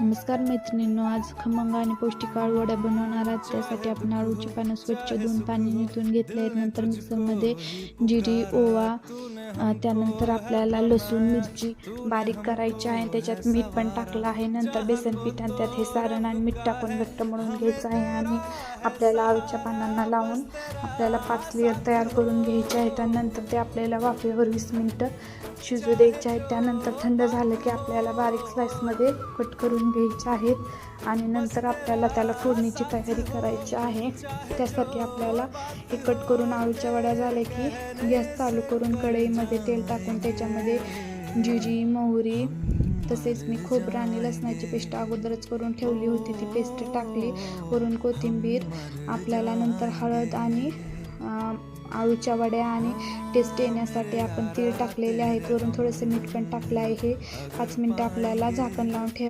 नमस्कार मैत्रिणींनो आज खमंग आणि पौष्टिक आळूवड्या बनवणार आहात. त्यासाठी आपण आळूची पानं स्वच्छ धुवून पाणी निथून घेतले आहेत. नंतर मिक्सरमध्ये जिरी ओवा त्यानंतर आपल्याला लसूण मिरची बारीक करायची आहे. त्याच्यात मीठ पण टाकलं आहे. नंतर बेसन पीठ आणि त्यात हे सारण आणि मीठ टाकून घट्ट म्हणून घ्यायचं आहे आणि आपल्याला आळूच्या पानांना लावून आपल्याला पाच लेअर तयार करून घ्यायचे आहेत आणि नंतर ते आपल्याला वाफेवर वीस मिनटं शिजू द्यायचे आहेत. त्यानंतर थंड झालं की आपल्याला बारीक स्लाईसमध्ये कट करून घ्यायचे आहेत आणि नंतर आपल्याला त्याला फोडणीची तयारी करायची आहे. त्यासाठी आपल्याला हे कट करून आळूच्या वड्या झाल्या की गॅस चालू करून कढईमध्ये तेल टाकून त्याच्यामध्ये जिरी मोहरी तसेच मी खोबरं आणि लसणाची पेस्ट अगोदरच करून ठेवली होती. ती पेस्ट टाकली. वरून कोथिंबीर आपल्याला नंतर हळद आणि आळूच्या वड्या आणि टेस्ट येण्यासाठी आपण तीळ टाकलेले आहेत. वरून थोडंसं मीठ पण टाकलं आहे. हे पाच मिनटं आपल्याला झाकण लावून ठेव